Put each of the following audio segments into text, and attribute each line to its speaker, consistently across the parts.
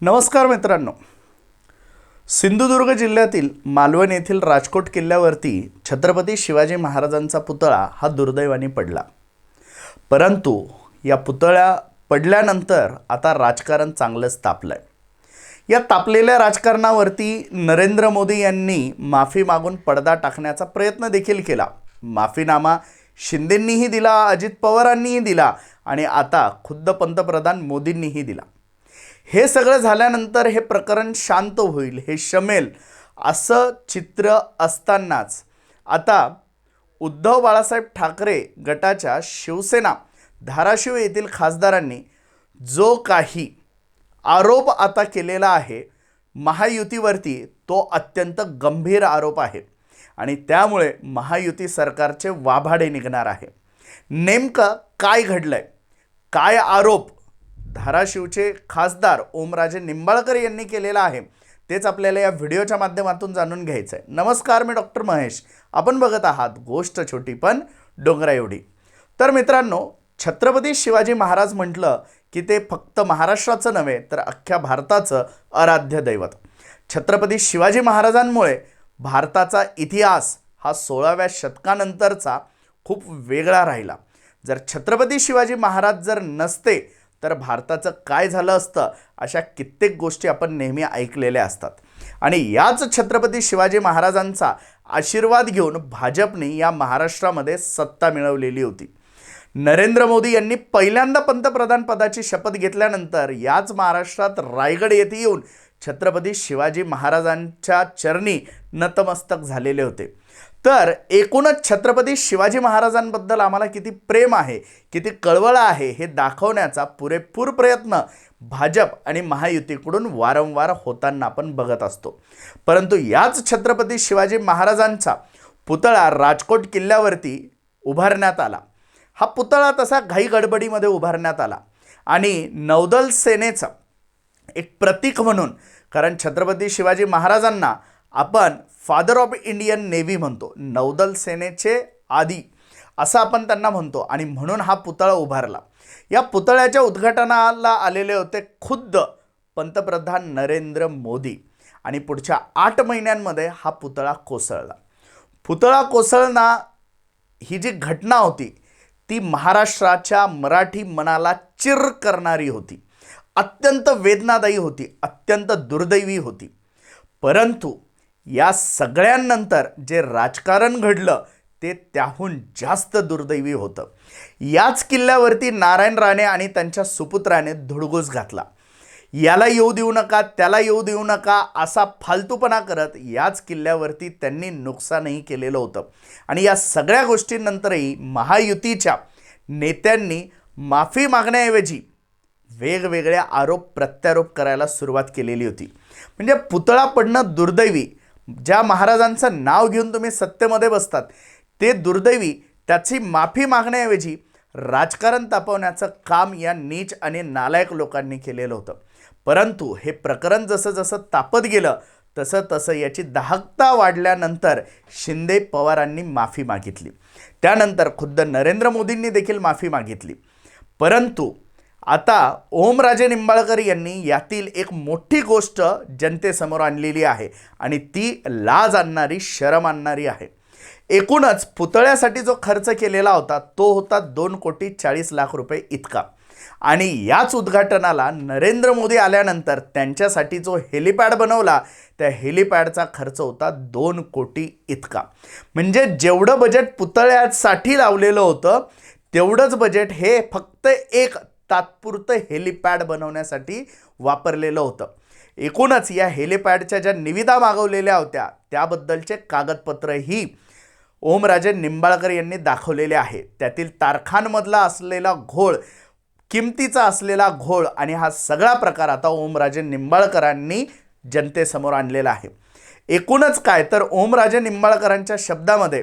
Speaker 1: नमस्कार मित्रांनो. सिंधुदुर्ग जिल्ह्यातील मालवण येथील राजकोट किल्ल्यावरती छत्रपती शिवाजी महाराजांचा पुतळा हा दुर्दैवाने पडला. परंतु या पुतळ्या पडल्यानंतर आता राजकारण चांगलंच तापलं आहे या तापलेल्या राजकारणावरती नरेंद्र मोदी यांनी माफी मागून पडदा टाकण्याचा प्रयत्न देखील केला. माफीनामा शिंदेंनीही दिला अजित पवारांनीही दिला आणि आता खुद्द पंतप्रधान मोदींनीही दिला. हे सगळं झाल्यानंतर हे प्रकरण शांत होईल हे शमेल असं चित्र असतानाच. आता उद्धव बाळासाहेब ठाकरे गटाच्या शिवसेना धाराशिव येथील खासदारांनी जो काही आरोप आता केलेला आहे महायुतीवरती तो अत्यंत गंभीर आरोप आहे आणि त्यामुळे महायुती सरकारचे वाभाडे निघणार आहे. नेमकं काय घडलं आहे काय आरोप धाराशिवचे खासदार ओमराजे निंबाळकर यांनी केलेला आहे. तेच आपल्याला या व्हिडिओच्या माध्यमातून जाणून घ्यायचं आहे नमस्कार मी डॉक्टर महेश. आपण बघत आहात गोष्ट छोटी पण डोंगरा एवढी. तर मित्रांनो छत्रपती शिवाजी महाराज म्हटलं की ते फक्त महाराष्ट्राचं नव्हे तर अख्ख्या भारताचं आराध्य दैवत. छत्रपती शिवाजी महाराजांमुळे भारताचा इतिहास हा सोळाव्या शतकानंतरचा खूप वेगळा राहिला. जर छत्रपती शिवाजी महाराज जर नसते तर भारताचं काय झालं असतं अशा कित्येक गोष्टी आपण नेहमी ऐकलेल्या असतात. आणि याच छत्रपती शिवाजी महाराजांचा आशीर्वाद घेऊन भाजपने या महाराष्ट्रामध्ये सत्ता मिळवलेली होती. नरेंद्र मोदी यांनी पहिल्यांदा पंतप्रधान पदाची शपथ घेतल्यानंतर याच महाराष्ट्रात रायगड येथे येऊन छत्रपती शिवाजी महाराजांच्या चरणी नतमस्तक झालेले होते. तर एकूणच छत्रपती शिवाजी महाराजांबद्दल आम्हाला किती प्रेम आहे किती कळवळा आहे हे दाखवण्याचा पुरेपूर प्रयत्न भाजप आणि महायुतीकडून वारंवार होताना आपण बघत असतो. परंतु याच छत्रपती शिवाजी महाराजांचा पुतळा राजकोट किल्ल्यावरती उभारण्यात आला. हा पुतळा तसा घाई गडबडीमध्ये उभारण्यात आला आणि नौदल सेनेचा एक प्रतीक म्हणून कारण छत्रपती शिवाजी महाराजांना आपण फादर ऑफ इंडियन नेव्ही म्हणतो नौदल सेनेचे आदी असं आपण त्यांना म्हणतो. आणि म्हणून हा पुतळा उभारला. या पुतळ्याच्या उद्घाटनाला आलेले होते खुद्द पंतप्रधान नरेंद्र मोदी. आणि पुढच्या आठ महिन्यांमध्ये हा पुतळा कोसळला. पुतळा कोसळणं ही जी घटना होती ती महाराष्ट्राच्या मराठी मनाला चिर करणारी होती. अत्यंत वेदनादायी होती अत्यंत दुर्दैवी होती. परंतु या सगळ्यांनंतर जे राजकारण घडलं ते त्याहून जास्त दुर्दैवी होतं. याच किल्ल्यावरती नारायण राणे आणि त्यांच्या सुपुत्राने धुडगूस घातला. याला येऊ देऊ नका त्याला येऊ देऊ नका असा फालतूपणा करत याच किल्ल्यावरती त्यांनी नुकसानही केलेलं होतं. आणि या सगळ्या गोष्टींनंतरही महायुतीच्या नेत्यांनी माफी मागण्याऐवजी वेगवेगळ्या आरोप प्रत्यारोप करायला सुरुवात केलेली होती. म्हणजे पुतळा पडणं दुर्दैवी ज्या महाराजांचं नाव घेऊन तुम्ही सत्तेमध्ये बसतात ते दुर्दैवी त्याची माफी मागण्याऐवजी राजकारण तापवण्याचं काम या नीच आणि नालायक लोकांनी केलेलं होतं. परंतु हे प्रकरण जसं जसं तापत गेलं तसं तसं याची दाहकता वाढल्यानंतर शिंदे पवारांनी माफी मागितली. त्यानंतर खुद्द नरेंद्र मोदींनी देखील माफी मागितली. परंतु आता ओमराजे निंबाळकर यांनी यातील एक मोठी गोष्ट जनतेसमोर आणलेली आहे आणि ती लाज आणणारी शरम आणणारी आहे. एकूणच पुतळ्यासाठी जो खर्च केलेला होता तो होता दोन कोटी चाळीस लाख रुपये इतका. आणि याच उद्घाटनाला नरेंद्र मोदी आल्यानंतर त्यांच्यासाठी जो हेलिपॅड बनवला त्या हेलिपॅडचा खर्च होता दोन कोटी इतका. म्हणजे जेवढं बजेट पुतळ्यासाठी लावलेलं होतं तेवढंच बजेट हे फक्त एक तात्पुरतं हेलिपॅड बनवण्यासाठी वापरलेलं होतं. एकूणच या हेलिपॅडच्या ज्या निविदा मागवलेल्या होत्या त्याबद्दलचे कागदपत्रही ओमराजे निंबाळकर यांनी दाखवलेले आहे. त्यातील तारखांमधला असलेला घोळ किमतीचा असलेला घोळ आणि हा सगळा प्रकार आता ओमराजे निंबाळकरांनी जनतेसमोर आणलेला आहे. एकूणच काय तर ओमराजे निंबाळकरांच्या शब्दामध्ये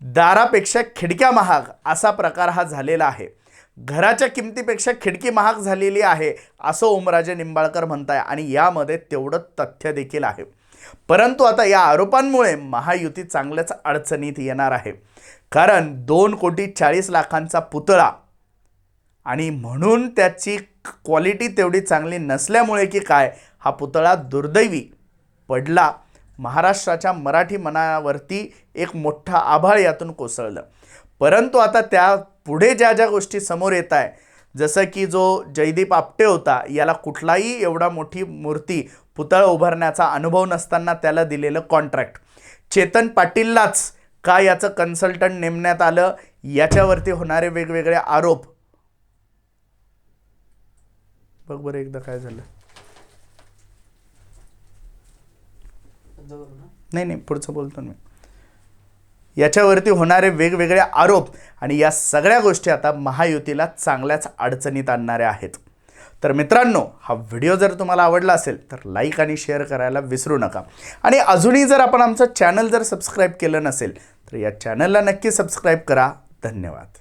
Speaker 1: दारापेक्षा खिडक्या महाग असा प्रकार हा झालेला आहे. घराच्या किमतीपेक्षा खिडकी महाग झालेली आहे असं ओमराजे निंबाळकर म्हणताय. आणि यामध्ये तेवढं तथ्य देखील आहे. परंतु आता या आरोपांमुळे महायुती चांगल्याच अडचणीत येणार आहे. कारण दोन कोटी चाळीस लाखांचा पुतळा आणि म्हणून त्याची क्वालिटी तेवढी चांगली नसल्यामुळे की काय हा पुतळा दुर्दैवी पडला. महाराष्ट्राच्या मराठी मनावरती एक मोठा आभाळ यातून कोसळलं. परंतु आता त्या पुढे ज्या ज्या गोष्टी समोर येत आहे जसं की जो जयदीप आपटे होता याला कुठलाही एवढा मोठी मूर्ती पुतळा उभारण्याचा अनुभव नसताना त्याला दिलेलं कॉन्ट्रॅक्ट चेतन पाटीललाच का याचं कन्सल्टंट नेमण्यात आलं? याच्यावरती होणारे वेगवेगळे आरोप. बघ बरं एकदा काय झालं. नाही नाही पुढचं बोलतो मी. याच्यावरती होणारे वेगवेगळे आरोप आणि या सगळ्या गोष्टी आता महायुतीला चांगल्याच अडचणीत आणणाऱ्या आहेत. तर मित्रांनो हा व्हिडिओ जर तुम्हाला आवडला असेल तर लाईक आणि शेअर करायला विसरू नका. आणि अजूनही जर आपण आमचं चॅनल जर सबस्क्राईब केलं नसेल तर या चॅनलला नक्की सबस्क्राईब करा. धन्यवाद.